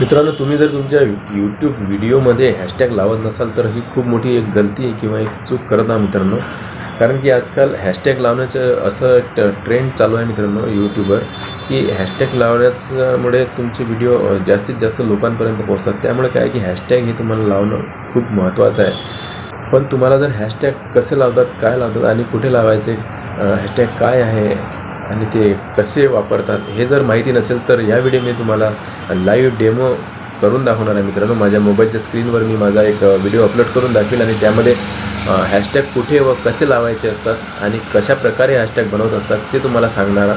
मित्रांनो तुम्ही जर तुमच्या यूट्यूब व्हिडिओमध्ये हॅशटॅग लावत नसाल तर ही खूप मोठी एक गलती किंवा एक चूक करत आहे मित्रांनो. कारण की आजकाल हॅशटॅग लावण्याचं असं ट ट्रेंड चालू आहे मित्रांनो यूट्यूबवर की हॅशटॅग लावण्याच्यामुळे तुमचे व्हिडिओ जास्तीत जास्त लोकांपर्यंत पोहोचतात. त्यामुळे काय की हॅशटॅग हे तुम्हाला लावणं खूप महत्त्वाचं आहे. पण तुम्हाला जर हॅशटॅग कसे लावतात काय लावतात आणि कुठे लावायचे हॅशटॅग काय आहे आणि ते कसे वापरतात हे जर माहिती नसेल तर या व्हिडिओ तुम्हाला लाईव्ह डेमो करून दाखवणार आहे मित्रांनो. माझ्या मोबाईलच्या स्क्रीनवर मी माझा एक व्हिडिओ अपलोड करून दाखवेल आणि त्यामध्ये हॅशटॅग कुठे व कसे लावायचे असतात आणि कशा प्रकारे हॅशटॅग बनवत असतात ते तुम्हाला सांगणार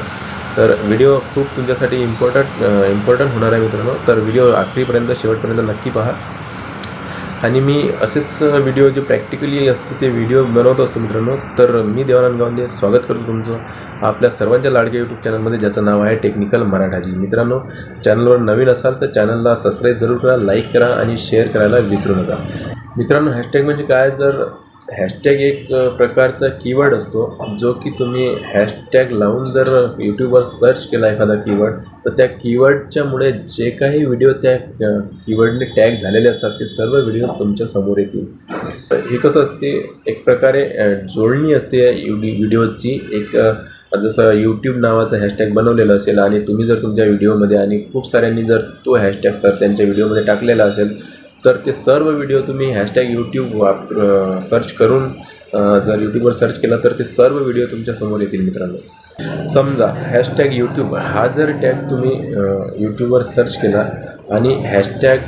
तर व्हिडिओ खूप तुमच्यासाठी इम्पॉर्टंट इम्पॉर्टंट होणार आहे मित्रांनो. तर व्हिडिओ आखरीपर्यंत शेवटपर्यंत नक्की पहा. आणि मी असेच व्हिडिओ जे प्रॅक्टिकली असते ते व्हिडिओ बनवत असतो मित्रांनो. तर मी देवानंद गावंदे स्वागत करतो तुमचं आपल्या सर्वांच्या लाडक्या यूट्यूब चॅनलमध्ये ज्याचं नाव आहे टेक्निकल मराठाजी. मित्रांनो चॅनलवर नवीन असाल तर चॅनलला सबस्क्राईब जरूर करा लाईक करा आणि शेअर करायला विसरू नका. मित्रांनो हॅशटॅग म्हणजे काय? जर हॅशटॅग एक प्रकारचा कीवर्ड असतो जो की तुम्ही हॅशटॅग लावून जर यूट्यूबवर सर्च केला एखादा कीवर्ड तर त्या कीवर्डच्यामुळे जे काही व्हिडिओ त्या कीवर्डने टॅग झालेले असतात ते सर्व व्हिडिओज तुमच्यासमोर येतील. तर हे कसं असते एक प्रकारे जोडणी असते या व्हिडिओची एक जसं यूट्यूब नावाचं हॅशटॅग बनवलेलं असेल आणि तुम्ही जर तुमच्या व्हिडिओमध्ये आणि खूप साऱ्यांनी जर तो हॅशटॅग सर त्यांच्या व्हिडिओमध्ये टाकलेला असेल तर ते सर्व व्हिडिओ तुम्ही हॅशटॅग यूट्यूब वाप सर्च करून जर यूट्यूबवर सर्च केला तर ते सर्व व्हिडिओ तुमच्यासमोर येतील मित्रांनो. समजा हॅशटॅग यूट्यूब हा जर टॅग तुम्ही यूट्यूबवर सर्च केला आणि हॅशटॅग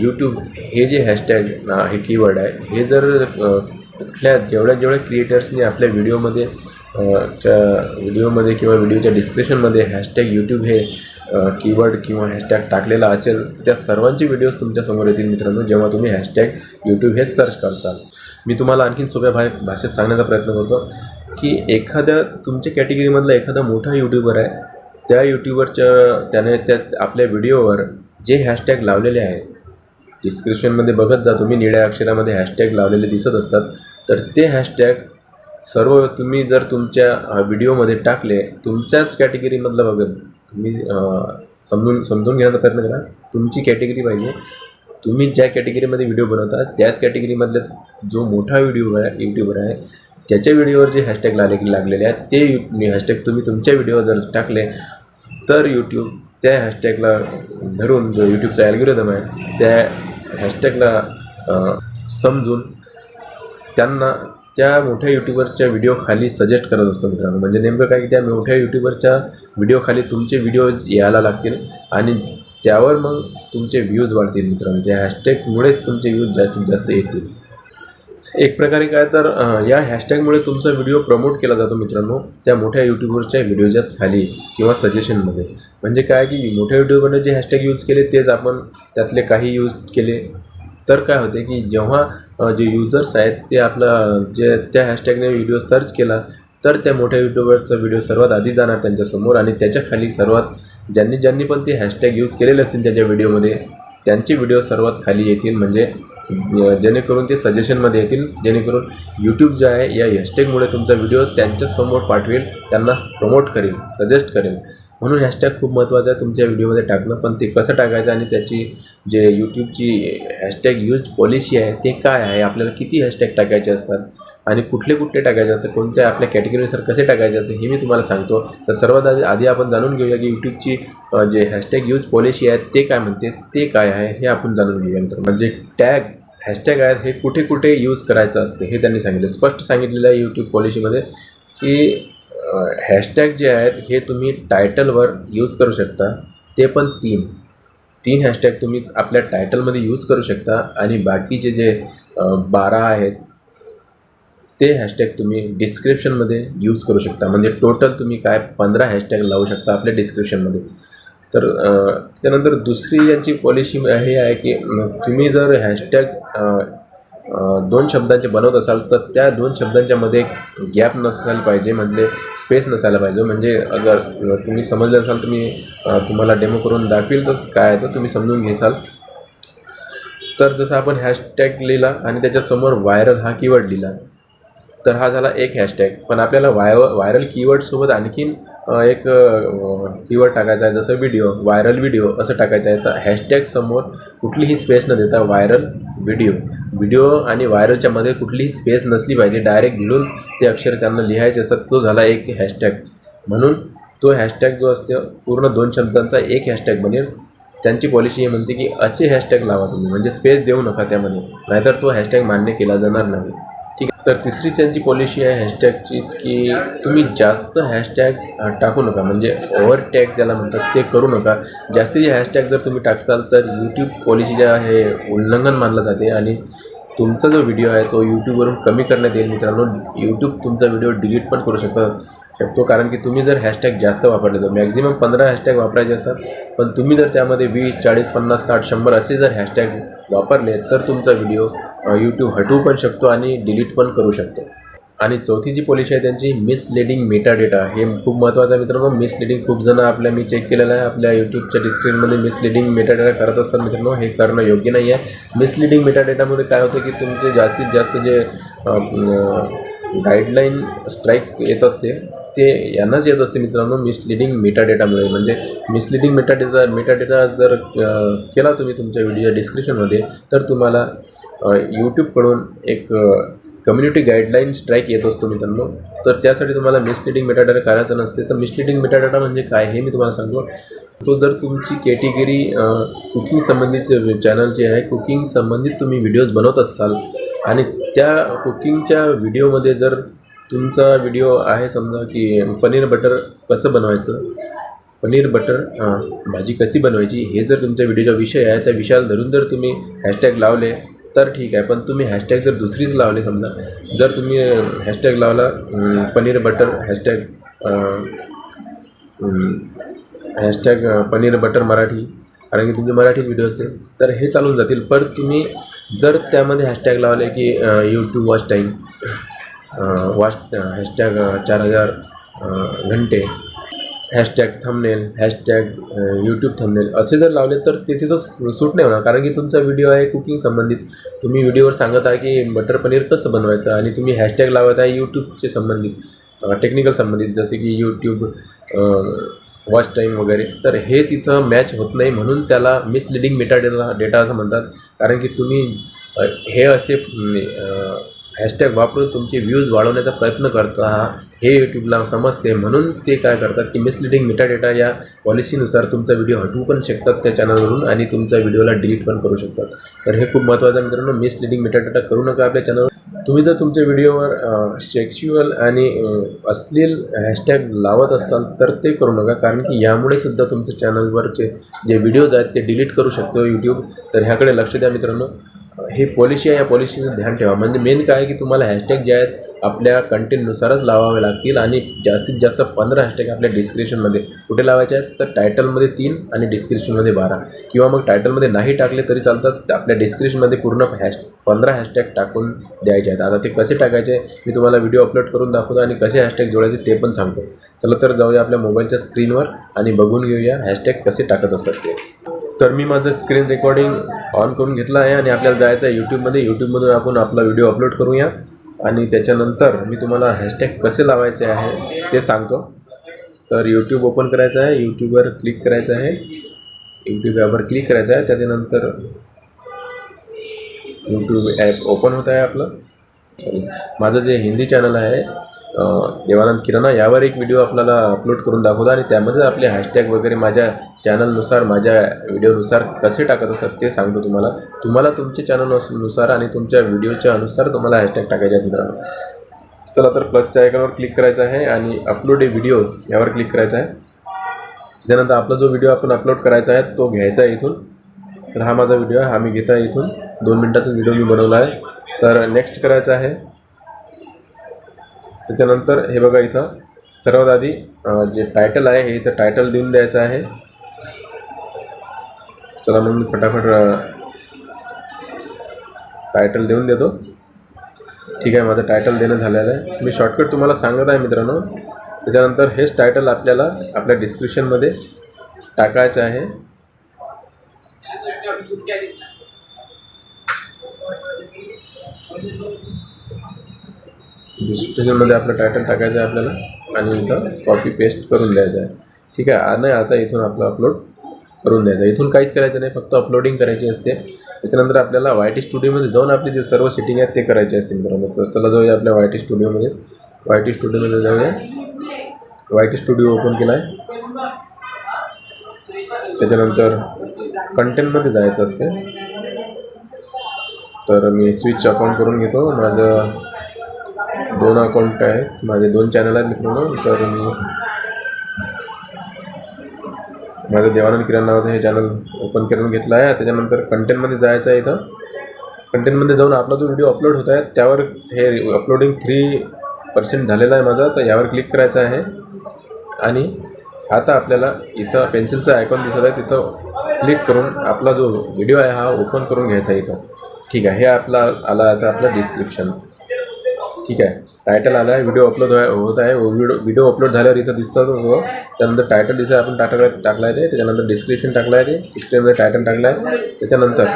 यूट्यूब हे जे हॅशटॅग हे कीवर्ड आहे हे जर कुठल्या जेवढ्या जेवढ्या क्रिएटर्सनी आपल्या व्हिडिओमध्ये च्या व्हिडिओमध्ये किंवा व्हिडिओच्या डिस्क्रिप्शनमध्ये हॅशटॅग यूट्यूब हे कीवर्ड किंवा हॅशटॅग टाकलेला असेल त्या सर्वांचे व्हिडिओज तुमच्यासमोर येतील मित्रांनो. जेव्हा तुम्ही हॅशटॅग यूट्यूब हे सर्च करसाल. मी तुम्हाला आणखीन सोप्या भा भाषेत सांगण्याचा प्रयत्न करतो की एखाद्या तुमच्या कॅटेगरीमधला एखादा मोठा यूट्यूबर आहे त्या यूट्यूबरच्या त्याने त्या आपल्या व्हिडिओवर जे हॅशटॅग लावलेले आहे डिस्क्रिप्शनमध्ये बघत जा तुम्ही निळ्या अक्षरामध्ये हॅशटॅग लावलेले दिसत असतात तर ते हॅशटॅग सर्व तुम्ही जर तुमच्या व्हिडिओमध्ये टाकले तुमच्याच कॅटेगरीमधलं बघत मी समजून समजून घेण्याचा प्रयत्न करा. तुमची कॅटेगरी पाहिजे. तुम्ही ज्या कॅटेगरीमध्ये व्हिडिओ बनवता त्याच कॅटेगरीमधले जो मोठा व्हिडिओ आहे यूट्यूबर आहे त्याच्या व्हिडिओवर जे हॅशटॅग लागले लागलेले आहेत ते यू हॅशटॅग तुम्ही तुमच्या व्हिडिओवर जर टाकले तर यूट्यूब त्या हॅशटॅगला धरून जो यूट्यूबचा ॲल्गोरिदम आहे त्या हॅशटॅगला समजून त्यांना त्या मोठ्या यूट्यूबरच्या व्हिडिओ खाली सजेस्ट करत असतो मित्रांनो. म्हणजे नेमकं काय की त्या मोठ्या यूट्यूबरच्या व्हिडिओ खाली तुमचे व्हिडिओज यायला लागतील आणि त्यावर मग तुमचे व्ह्यूज वाढतील मित्रांनो. त्या हॅशटॅगमुळेच तुमचे व्ह्यूज जास्तीत जास्त येतील. एक प्रकारे काय तर या हॅशटॅगमुळे तुमचा व्हिडिओ प्रमोट केला जातो मित्रांनो त्या मोठ्या यूट्यूबरच्या व्हिडिओच्याच खाली किंवा सजेशनमध्ये म्हणजे काय की मोठ्या यूट्यूबरने जे हॅशटॅग यूज केले तेच आपण त्यातले काही यूज केले. तर काय होते की जेव्हा जे युजर्स आहेत ते आपलं जे त्या हॅशटॅगने व्हिडिओ सर्च केला तर त्या मोठ्या युट्यूबरचा व्हिडिओ सर्वात आधी जाणार त्यांच्यासमोर आणि त्याच्याखाली सर्वात ज्यांनी ज्यांनी पण ते हॅशटॅग यूज केलेले असतील त्यांच्या व्हिडिओमध्ये त्यांचे व्हिडिओ सर्वात खाली येतील म्हणजे जेणेकरून ते सजेशनमध्ये येतील जेणेकरून यूट्यूब जे आहे या हॅशटॅगमुळे तुमचा व्हिडिओ त्यांच्यासमोर पाठवेल त्यांना प्रमोट करेल सजेस्ट करेल. म्हणून हॅशटॅग खूप महत्त्वाचं आहे. तुमच्या व्हिडिओमध्ये टाकणं पण ते कसं टाकायचं आणि त्याची जे यूट्यूबची हॅशटॅग यूज पॉलिसी आहे ते काय आहे? आपल्याला किती हॅशटॅग टाकायचे असतात? आणि कुठले कुठले टाकायचे असतात? कोणत्या आपल्या कॅटेगरीनुसार कसे टाकायचे असते हे मी तुम्हाला सांगतो. तर सर्वात आधी आधी आपण जाणून घेऊया की यूट्यूबची जे हॅशटॅग यूज पॉलिसी आहे ते काय म्हणते? ते काय आहे? हे आपण जाणून घेऊया नंतर म्हणजे टॅग हॅशटॅग आहेत हे कुठे कुठे यूज करायचं असते? हे त्यांनी सांगितलं. स्पष्ट सांगितलेलं आहे यूट्यूब पॉलिसीमध्ये की हॅशटॅग जे आहेत हे तुम्ही टायटलवर यूज करू शकता. ते पण तीन. तीन हॅशटॅग तुम्ही आपल्या टायटलमध्ये यूज करू शकता. आणि बाकीचे जे बारा आहेत ते हॅशटॅग तुम्ही डिस्क्रिप्शनमध्ये यूज करू शकता. म्हणजे टोटल तुम्ही काय पंधरा हॅशटॅग लावू शकता आपल्या डिस्क्रिप्शनमध्ये तर त्यानंतर दुसरी यांची पॉलिसी हे आहे की तुम्ही जर हॅशटॅग दोन शब्दांचे बनवत असाल तर त्या दोन शब्दांच्या मध्ये गॅप नसायला पाहिजे म्हणजे स्पेस नसायला पाहिजे. म्हणजे अगर तुम्ही समजले असाल तुम्ही तुम्हाला डेमो करून दाखवेल तर काय आहे तर तुम्ही समजून घेसाल. तर जसं आपण हॅशटॅग लिहिला आणि त्याच्यासमोर व्हायरल हा कीवर्ड लिहिला तर हा झाला एक हॅशटॅग पण आपल्याला वाय व्हायरल कीवर्डसोबत आणखीन एक कीवर्ड टाकायचा आहे जसं व्हिडिओ व्हायरल व्हिडिओ असं टाकायचं आहे. तर हॅशटॅग समोर कुठलीही स्पेस न देता व्हायरल व्हिडिओ व्हिडिओ आणि व्हायरलच्या मध्ये कुठलीही स्पेस नसली पाहिजे. डायरेक्ट घेऊन ते अक्षर त्यांना लिहायचे असतात. तो झाला एक हॅशटॅग म्हणून तो हॅशटॅग जो असतो पूर्ण दोन शब्दांचा एक हॅशटॅग बनेल. त्यांची पॉलिसी हे म्हणते की असे हॅशटॅग लावा तुम्ही. म्हणजे स्पेस देऊ नका त्यामध्ये. नाहीतर तो हॅशटॅग मान्य केला जाणार नाही. ठीक आहे. तर तिसरी त्यांची पॉलिसी आहे हॅशटॅगची की तुम्ही जास्त हॅशटॅग टाकू नका. म्हणजे ओव्हर टॅग ज्याला म्हणतात ते करू नका. जास्तीचे हॅशटॅग जर तुम्ही टाकसाल तर यूट्यूब पॉलिसीच्या हे उल्लंघन मानलं जाते आणि तुमचा जो व्हिडिओ आहे तो यूट्यूबवरून कमी करण्यात येईल. मित्रांनो यूट्यूब तुमचा व्हिडिओ डिलीट पण करू शकतं. शकतो. कारण की तुम्ही जर हॅशटॅग जास्त वापरले तर मॅक्झिमम पंधरा हॅशटॅग वापरायचे असतात. पण तुम्ही जर त्यामध्ये वीस चाळीस पन्नास साठ शंभर असे जर हॅशटॅग वापरले तर तुमचा व्हिडिओ यूट्यूब हटवू पण शकतो आणि डिलीट पण करू शकतो. आणि चौथी जी पॉलिसी आहे त्यांची मिसलिडिंग मेटा डेटा हे खूप महत्त्वाचं आहे मित्रांनो. मिसलिडिंग खूप जण आपल्या मी चेक केलेलं आहे. आपल्या यूट्यूबच्या डिस्क्रिप्शनमध्ये मिसलिडिंग मेटा डेटा करत असतात मित्रांनो. हे करणं योग्य नाही आहे मिसलिडिंग मेटा डेटामध्ये काय होतं की तुमचे जास्तीत जास्त जे गाईडलाईन स्ट्राईक येत असते ते यांनाच येत असते मित्रांनो मिसलिडिंग मेटाडेटामुळे म्हणजे मिसलिडिंग मेटाडेटा डेटा डेटा जर केला तुम्ही तुमच्या व्हिडिओच्या डिस्क्रिप्शनमध्ये तर तुम्हाला यूट्यूबकडून एक कम्युनिटी गाईडलाईन स्ट्राईक येत असतो मित्रांनो. तर त्यासाठी तुम्हाला मिसलिडिंग मेटाडेटा करायचं नसते. तर मिसलिडिंग मेटाडेटा म्हणजे काय हे मी तुम्हाला सांगतो. तो जर तुमची कॅटेगरी कुकिंग संबंधित चॅनल जे आहे कुकिंग संबंधित तुम्ही व्हिडिओज बनवत असाल आणि त्या कुकिंगच्या व्हिडिओमध्ये जर तुमचा व्हिडिओ आहे समजा की पनीर बटर कसं बनवायचं? पनीर बटर भाजी कशी बनवायची? हे जर तुमच्या व्हिडिओचा विषय आहे त्या विषयाला धरून जर तुम्ही हॅशटॅग लावले तर ठीक आहे. पण तुम्ही हॅशटॅग जर दुसरीच लावले समजा जर तुम्ही हॅशटॅग लावला paneer butter hashtag hashtag paneer butter Marathi कारण की तुमचे मराठी व्हिडिओ असते तर हे चालून जातील. पण तुम्ही जर त्यामध्ये हॅशटॅग लावले की YouTube watch time watch hashtag चार हजार घंटे. Hashtag thumbnail hashtag YouTube thumbnail असे जर लावले तर तिथे तर सूट नाही होणार. कारण की तुमचा व्हिडिओ आहे कुकिंग संबंधित. तुम्ही व्हिडिओवर सांगत आहे की बटर पनीर कसं बनवायचं आणि तुम्ही हॅशटॅग लावत आहे यूट्यूबचे संबंधित टेक्निकल संबंधित. जसे की यूट्यूब वॉच टाईम वगैरे. तर हे तिथं मॅच होत नाही म्हणून त्याला मिसलिडिंग मेटा डेटा डेटा असं म्हणतात. कारण की तुम्ही हे असे हॅशटॅग वापरून तुमचे व्ह्यूज वाढवण्याचा प्रयत्न करता हे यूट्यूबला समजते. म्हणून ते काय करतात की मिसलिडिंग मिटा डेटा या पॉलिसीनुसार तुमचा व्हिडिओ हटवू पण शकतात त्या चॅनलवरून आणि तुमच्या व्हिडिओला डिलीट पण करू शकतात. तर हे खूप महत्त्वाचं मित्रांनो. मिसलिडिंग मिटा डेटा करू नका आपल्या चॅनलवर तुम्ही जर तुमच्या व्हिडिओवर सेक्शुअल आणि अश्लील हॅशटॅग लावत असाल तर ते करू नका. कारण की यामुळे सुद्धा तुमच्या चॅनलवरचे जे व्हिडिओज आहेत ते डिलीट करू शकतो यूट्यूब तर ह्याकडे लक्ष द्या मित्रांनो. हे पॉलिसी आहे या पॉलिसीचं ध्यान ठेवा. म्हणजे मेन काय आहे की तुम्हाला हॅशटॅग जे आहेत आपल्या कंटेंटनुसारच लावावे लागतील आणि जास्तीत जास्त पंधरा हॅशटॅग आपल्या डिस्क्रिप्शनमध्ये कुठे लावायचे आहेत? तर टायटलमध्ये तीन आणि डिस्क्रिप्शनमध्ये बारा. किंवा मग टायटलमध्ये नाही टाकले तरी चालतात आपल्या डिस्क्रिप्शनमध्ये पूर्ण हॅश पंधरा हॅशटॅग टाकून द्यायचे आहेत. आता ते कसे टाकायचे मी तुम्हाला व्हिडिओ अपलोड करून दाखवतो आणि कसे हॅशटॅग जोडायचे ते पण सांगतो. चला तर जाऊया आपल्या मोबाईलच्या स्क्रीनवर आणि बघून घेऊया हॅशटॅग कसे टाकत असतात ते. तर मी माझं स्क्रीन रेकॉर्डिंग ऑन करून घेतलं आहे आणि आपल्याला जायचं आहे यूट्यूबमध्ये यूट्यूबमधून आपण आपला व्हिडिओ अपलोड करूया. आणि त्याच्यानंतर मी तुम्हाला हॅशटॅग कसे लावायचे आहे ते सांगतो. तर यूट्यूब ओपन करायचं आहे. यूट्यूबवर क्लिक करायचं आहे. यूट्यूब ॲपवर क्लिक करायचं आहे. त्याच्यानंतर यूट्यूब ॲप ओपन होत आहे आपलं. माझं जे हिंदी चॅनल आहे देवानंद किराणा यावर एक व्हिडिओ आपल्याला अपलोड करून दाखवतो आणि त्यामध्ये आपले हॅशटॅग वगैरे माझ्या चॅनलनुसार माझ्या व्हिडिओनुसार कसे टाकत असतात ते सांगतो तुम्हाला. तुम्हाला तुमच्या चॅनलनुसार आणि तुमच्या व्हिडिओच्या अनुसार तुम्हाला हॅशटॅग टाकायचे आहेत मित्रांनो. चला तर प्लसच्या आयकॉनवर क्लिक करायचं आहे आणि अपलोड ए व्हिडिओ यावर क्लिक करायचा आहे. त्यानंतर आपला जो व्हिडिओ आपण अपलोड करायचा आहे तो घ्यायचा आहे इथून. तर हा माझा व्हिडिओ आहे हा मी घेत आहे इथून. दोन मिनटाचा व्हिडिओ मी बनवला आहे. तर नेक्स्ट करायचं आहे. त्याच्यानंतर हे बघा इथं सर्वात आधी जे टायटल आहे हे इथं टायटल देऊन द्यायचं आहे. चला मग मी फटाफट टायटल देऊन देतो. ठीक आहे माझं टायटल देणं झालेलं आहे. मी शॉर्टकट तुम्हाला सांगत आहे मित्रांनो. त्याच्यानंतर हेच टायटल आपल्याला आपल्या डिस्क्रिप्शनमध्ये टाकायचं आहे. म्हणजे डिस्क्रिप्शनमध्ये आपलं टायटल टाकायचं आहे आपल्याला आणि इथं कॉपी पेस्ट करून द्यायचं आहे. ठीक आहे? आणि आता इथून आपलं अपलोड करून द्यायचं आहे. इथून काहीच करायचं नाही फक्त अपलोडिंग करायची असते. त्याच्यानंतर आपल्याला वाय टी स्टुडिओमध्ये जाऊन आपली जे सर्व सेटिंग आहेत ते करायचे असते मित्रांनो. तर चला जाऊया आपल्या वाय टी स्टुडिओमध्ये वाय टी स्टुडिओमध्ये जाऊया. वाय टी स्टुडिओ ओपन केला आहे त्याच्यानंतर कंटेंटमध्ये जायचं असते. तर मी स्विच अकाउंट करून घेतो. माझं दोन अकाउंट आहेत. माझे दोन चॅनल आहेत मित्रांनो. तर मी माझं देवानंद किरण नावाचं हे चॅनल ओपन करून घेतलं आहे. त्याच्यानंतर कंटेंटमध्ये जायचं आहे इथं. कंटेंटमध्ये जाऊन आपला जो व्हिडिओ अपलोड होत आहे त्यावर हे अपलोडिंग थ्री पर्सेंट झालेला आहे माझा. तर यावर क्लिक करायचं आहे. आणि आता आपल्याला इथं पेन्सिलचं आयकॉन दिसत आहे. तिथं क्लिक करून आपला जो व्हिडिओ आहे हा ओपन करून घ्यायचा आहे इथं. ठीक आहे. हे आपला आला आता आपलं डिस्क्रिप्शन ठीक आहे. टायटल आला आहे व्हिडिओ हो-, अपलोड होत आहे. व्हिडिओ व्हिडिओ अपलोड झाल्यावर इथं दिसतं तो हो. त्यानंतर टायटल दिसत आपण टाकलं टाकलं आहे ते. त्याच्यानंतर डिस्क्रिप्शन टाकलं आहे ते. डिस्क्रिप्शनमध्ये टायटल टाकलं आहे त्याच्यानंतर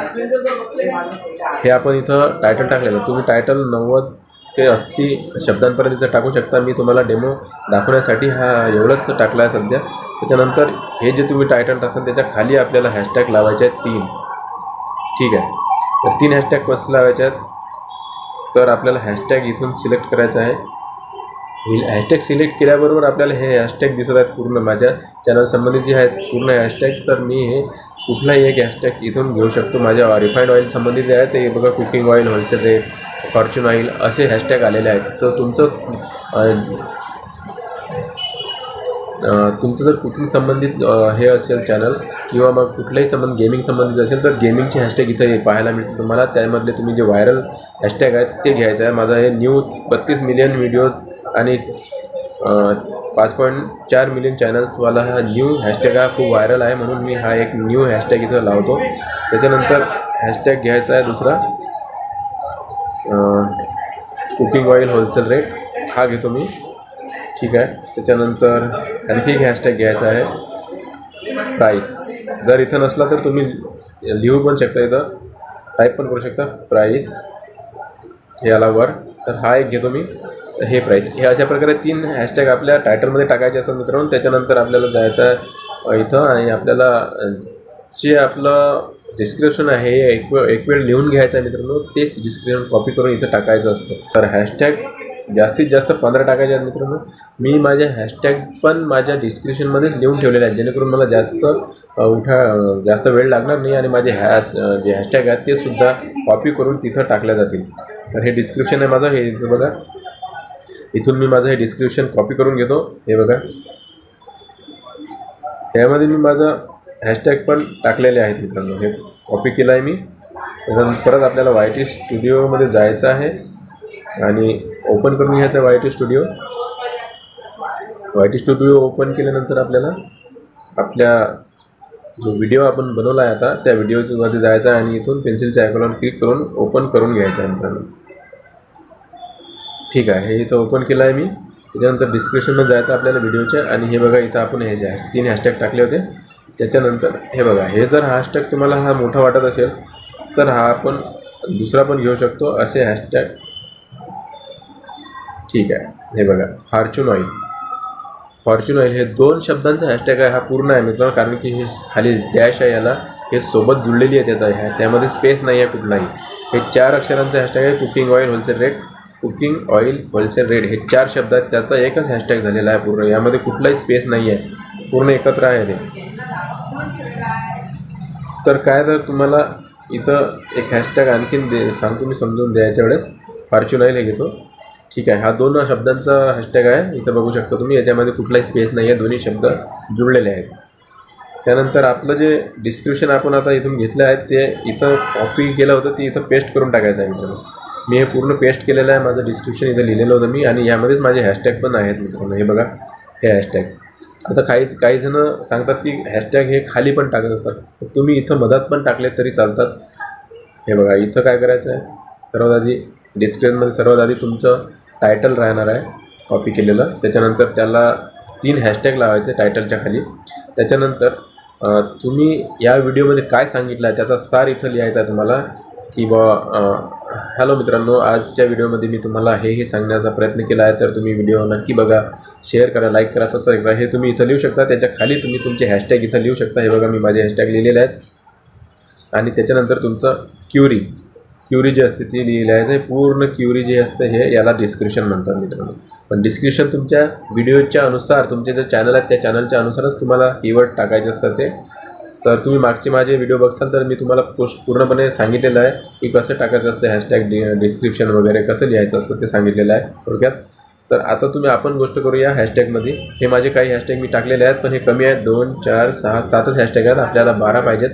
हे आपण इथं टायटल टाकलेलं. तुम्ही टायटल नव्वद ते अस्सी शब्दांपर्यंत इथं टाकू शकता. मी तुम्हाला डेमो दाखवण्यासाठी हा एवढंच टाकला आहे सध्या. त्याच्यानंतर हे जे तुम्ही टायटल टाकसाल त्याच्याखाली आपल्याला हॅशटॅग लावायचे आहेत तीन. ठीक आहे. तर तीन हॅशटॅग कसं लावायचे आहेत? तर आपल्याला हॅशटॅग इथून सिलेक्ट करायचं आहे. हे हॅशटॅग सिलेक्ट केल्याबरोबर आपल्याला हे हॅशटॅग दिसत आहेत पूर्ण माझ्या चॅनल संबंधित जे आहेत पूर्ण हॅशटॅग तर मी हे कुठलाही एक हॅशटॅग इथून घेऊ शकतो. माझ्या रिफाईंड ऑइल संबंधित जे आहे ते बघा cooking oil wholesale rate Fortune oil असे हॅशटॅग आलेले आहेत. तर तुमचं तुमचं जर कुकिंग संबंधित हे असेल चॅनल किंवा मग कुठलाही संबंध गेमिंग संबंधित असेल तर गेमिंगचे हॅशटॅग इथं हे पाहायला मिळतं. तुम्हाला त्यामधले तुम्ही जे व्हायरल हॅशटॅग आहेत ते घ्यायचं आहे. माझा हे न्यू बत्तीस मिलियन व्हिडिओज आणि पाच पॉईंट चार मिलियन चॅनल्सवाला हा न्यू हॅशटॅग हा खूप व्हायरल आहे म्हणून मी हा एक न्यू हॅशटॅग इथं लावतो. त्याच्यानंतर हॅशटॅग घ्यायचा आहे दुसरा. कुकिंग ऑइल होलसेल रेट हा घेतो मी. ठीक आहे. त्याच्यानंतर आणखी एक हॅशटॅग घ्यायचा आहे. प्राईस जर इथं नसला तर तुम्ही लिहू पण शकता इथं. टाईप पण करू शकता. प्राईस हे वर. तर हा एक घेतो मी. हे प्राईस हे अशा प्रकारे तीन हॅशटॅग आपल्या टायटलमध्ये टाकायचे असतात मित्रांनो. त्याच्यानंतर आपल्याला जायचं आहे इथं आणि आपल्याला जे आपलं डिस्क्रिप्शन आहे हे एक वेळ एक वेळ लिहून घ्यायचं आहे मित्रांनो. तेच डिस्क्रिप्शन कॉपी करून इथं टाकायचं असतं. तर हॅशटॅग जास्तीत जास्त पंधरा टाकायच्या आहेत मित्रांनो. मी माझे हॅशटॅग पण माझ्या डिस्क्रिप्शनमध्येच लिहून ठेवलेले आहेत जेणेकरून मला जास्त उठा जास्त वेळ लागणार नाही आणि माझे हॅश जे हॅशटॅग आहेत ते सुद्धा कॉपी करून तिथं टाकल्या जातील. तर हे डिस्क्रिप्शन आहे माझं हे इथं बघा. इथून मी माझं हे डिस्क्रिप्शन कॉपी करून घेतो. हे बघा. यामध्ये मी माझं हॅशटॅग पण टाकलेले आहेत मित्रांनो. हे कॉपी केलं आहे मी. त्यानंतर परत आपल्याला वाय टी स्टुडिओमध्ये जायचं आहे. आणि ओपन करून घ्यायचा Y T studio. Y T studio open केल्यानंतर आपल्याला आपल्या जो व्हिडिओ आपण बनवला आहे आता त्या व्हिडिओमध्ये जायचं आहे आणि इथून पेन्सिलच्या आयकॉनवर क्लिक करून ओपन करून घ्यायचं आहे मित्रांनो. ठीक आहे हे इथं ओपन केलं आहे मी. त्याच्यानंतर डिस्क्रिप्शनमध्ये जायचं आपल्याला व्हिडिओच्या आणि हे बघा इथं आपण हे जे हॅश तीन हॅशटॅग टाकले होते. त्याच्यानंतर हे बघा हे जर हॅशटॅग तुम्हाला हा मोठा वाटत असेल तर हा आपण दुसरा पण घेऊ शकतो. असे हॅशटॅग ठीक आहे. हे बघा फॉर्च्युन ऑइल फॉर्च्यून ऑइल हे दोन शब्दांचा हॅशटॅग आहे हा पूर्ण आहे मित्रांनो कारण की हे खाली डॅश आहे याला. हे सोबत जुळलेली आहे त्याचा ह्या त्यामध्ये स्पेस नाही आहे कुठलाही. हे चार अक्षरांचं हॅशटॅग आहे cooking oil wholesale rate cooking oil wholesale rate हे चार शब्द आहेत त्याचा एकच हॅशटॅग झालेला आहे पूर्ण. यामध्ये कुठलाही स्पेस नाही आहे. पूर्ण एकत्र आहे ते. तर काय तर तुम्हाला इथं एक हॅशटॅग आणखीन दे सांगतो मी समजून द्यायच्या वेळेस. फॉर्च्यून ऑइल हे घेतो. ठीक आहे. हा दोन शब्दांचा हॅशटॅग आहे. इथं बघू शकता तुम्ही. याच्यामध्ये कुठलाही स्पेस नाही आहे दोन्ही शब्द जुळलेले आहेत. त्यानंतर आपलं जे डिस्क्रिप्शन आपण आता इथून घेतलं आहे ते इथं कॉपी केलं होतं. ते इथं पेस्ट करून टाकायचं आहे मित्रांनो. मी हे पूर्ण पेस्ट केलेलं आहे. माझं डिस्क्रिप्शन इथं लिहिलेलं होतं मी. आणि यामध्येच माझे हॅशटॅग पण आहेत मित्रांनो. हे बघा. हे हॅशटॅग आता काही काही जणं सांगतात की हॅशटॅग हे खाली पण टाकत असतात. तुम्ही इथं मधात पण टाकले तरी चालतात. हे बघा. इथं काय करायचं आहे सर्वात आधी डिस्क्रिप्शनमध्ये सर्वात आधी तुमचं टायटल राहणार आहे कॉपी केलेलं. त्याच्यानंतर त्याला तीन हॅशटॅग लावायचे टायटलच्या खाली. त्याच्यानंतर तुम्ही या व्हिडिओमध्ये काय सांगितलं आहे त्याचा सार इथं लिहायचा आहे तुम्हाला की बा हॅलो मित्रांनो आजच्या व्हिडिओमध्ये मी तुम्हाला हे हे सांगण्याचा प्रयत्न केला आहे. तर तुम्ही व्हिडिओ नक्की बघा शेअर करा लाईक करा सबस्क्राईब करा. हे तुम्ही इथं लिहू शकता. त्याच्याखाली तुम्ही तुमचे हॅशटॅग इथं लिहू शकता. हे बघा मी माझे हॅशटॅग लिहिलेले आहेत. आणि त्याच्यानंतर तुमचं क्युरी क्युरी जी असते ती लिहायचं आहे. पूर्ण क्युरी जी असते हे याला डिस्क्रिप्शन म्हणतात मित्रांनो. पण डिस्क्रिप्शन तुमच्या व्हिडिओच्या अनुसार तुमचे जे चॅनल आहेत त्या चॅनलच्या अनुसारच तुम्हाला कीवर्ड टाकायचे असतात ते. तर तुम्ही मागचे माझे व्हिडिओ बघसाल तर मी तुम्हाला पोस्ट पूर्णपणे सांगितलेलं आहे की कसं टाकायचं असतं हॅशटॅग डि डिस्क्रिप्शन वगैरे कसं लिहायचं असतं ते सांगितलेलं आहे थोडक्यात. तर आता तुम्ही आपण गोष्ट करूया हॅशटॅगमध्ये हे माझे काही हॅशटॅग मी टाकलेले आहेत पण हे कमी आहेत. दोन चार सहा सातच हॅशटॅग आहेत. आपल्याला बारा पाहिजेत.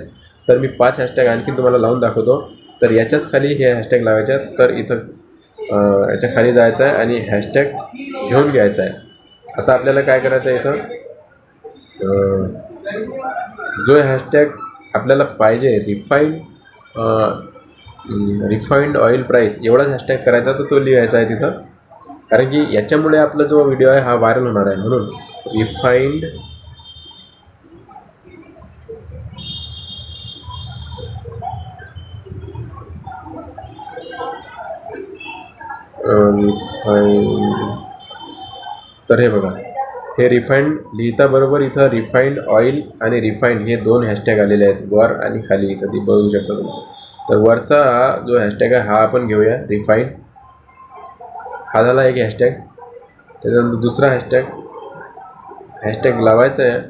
तर मी पाच हॅशटॅग आणखीन तुम्हाला लावून दाखवतो. तर याच्याच खाली हे हॅशटॅग लावायच्या आहेत. तर इथं याच्या खाली जायचं आहे आणि हॅशटॅग घेऊन घ्यायचा आहे. आता आपल्याला काय करायचं आहे इथं? जो हॅशटॅग आपल्याला पाहिजे रिफाईंड रिफाईंड ऑइल प्राईस एवढाच हॅशटॅग करायचा तर तो लिहायचा आहे तिथं. कारण की याच्यामुळे आपला जो व्हिडिओ आहे हा व्हायरल होणार आहे. म्हणून रिफाईंड रिफाईंड तर हे बघा. हे रिफाईंड लिहिताबरोबर इथं रिफाईंड ऑइल आणि रिफाईंड हे दोन हॅशटॅग आलेले आहेत वर आणि खाली. इथं ती बघू शकता तुम्ही. तर वरचा हा जो हॅशटॅग आहे हा आपण घेऊया रिफाईंड. हा झाला एक हॅशटॅग त्याच्यानंतर दुसरा हॅशटॅग हॅशटॅग लावायचा आहे.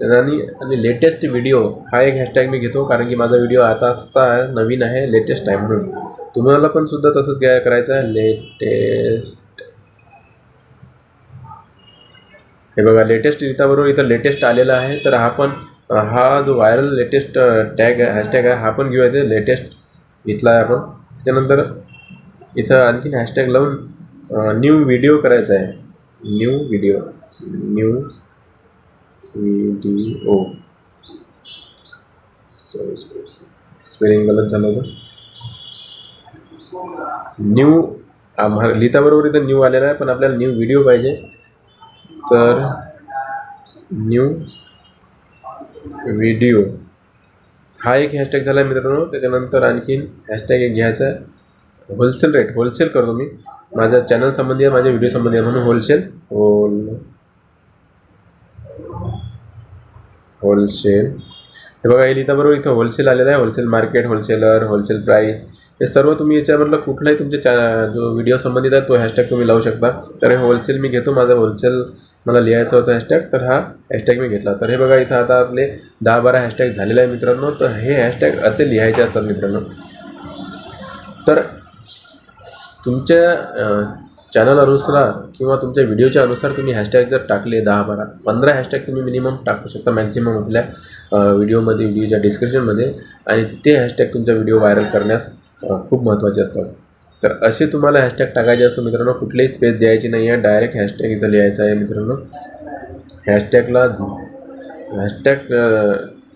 त्याच्यानी आणि लेटेस्ट व्हिडिओ हा एक हॅशटॅग मी घेतो कारण की माझा व्हिडिओ आताचा नवीन आहे लेटेस्ट आहे म्हणून. तुम्हाला पण सुद्धा तसंच काय करायचं आहे? लेटेस्ट हे बघा लेटेस्ट इथाबरोबर इथं लेटेस्ट आलेला आहे तर हा पण हा जो व्हायरल लेटेस्ट टॅग हॅशटॅग आहे हा पण घेऊया लेटेस्ट इथला आहे आपण. त्याच्यानंतर इथं आणखीन हॅशटॅग लावून न्यू व्हिडिओ करायचा आहे. New video new video sorry spelling गलत झालं होतं न्यू आम्हा लिहिताबरोबर इथं न्यू आलेला आहे पण आपल्याला न्यू व्हिडिओ पाहिजे. तर न्यू व्हिडिओ हा एक हॅशटॅग झाला आहे मित्रांनो. त्याच्यानंतर आणखीन हॅशटॅग एक घ्यायचा आहे. होलसेल रेट होलसेल करतो मी. माझ्या चॅनल संबंधी आहे माझ्या व्हिडिओ संबंधी आहे म्हणून होलसेल होल होलसेल हे बघा हे लिहिताबरोबर इथं होलसेल आलेलं आहे. Wholesale market wholesaler wholesale price हे सर्व तुम्ही याच्यामधलं कुठलाही तुमच्या चा जो व्हिडिओ संबंधित आहे तो हॅशटॅग तुम्ही लावू शकता. तर हे होलसेल मी घेतो. माझं होलसेल मला लिहायचं होतं हॅशटॅग तर हा हॅशटॅग मी घेतला. तर हे बघा इथं आता आपले दहा बारा हॅशटॅग झालेला आहे मित्रांनो. तर हे हॅशटॅग असे लिहायचे असतात मित्रांनो. तर तुमच्या चॅनल अनुसार किंवा तुमच्या व्हिडिओच्या अनुसार तुम्ही हॅशटॅग जर टाकले दहा बारा पंधरा हॅशटॅग तुम्ही मिनिमम टाकू शकता. मॅक्झिमम आपल्या व्हिडिओमध्ये व्हिडिओच्या डिस्क्रिप्शनमध्ये आणि ते हॅशटॅग तुमचा व्हिडिओ व्हायरल करण्यास खूप महत्त्वाचे असतात. तर असे तुम्हाला हॅशटॅग टाकायचे असतो मित्रांनो. कुठलेही स्पेस द्यायची नाही आहे डायरेक्ट हॅशटॅग इथं लिहायचं आहे मित्रांनो. हॅशटॅगला हॅशटॅग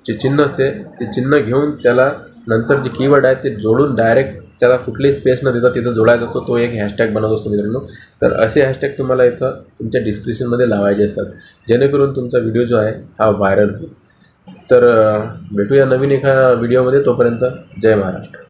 जे चिन्ह असते ते चिन्ह घेऊन त्याला नंतर जे कीवर्ड आहे ते जोडून डायरेक्ट त्याला कुठलीही स्पेस न देता तिथं जोडायचा असतो तो एक हॅशटॅग बनवत असतो मित्रांनो. तर असे हॅशटॅग तुम्हाला इथं तुमच्या डिस्क्रिप्शनमध्ये लावायचे असतात. जेणेकरून तुमचा व्हिडिओ जो आहे हा व्हायरल होईल. तर भेटूया नवीन एका व्हिडिओमध्ये तोपर्यंत जय महाराष्ट्र.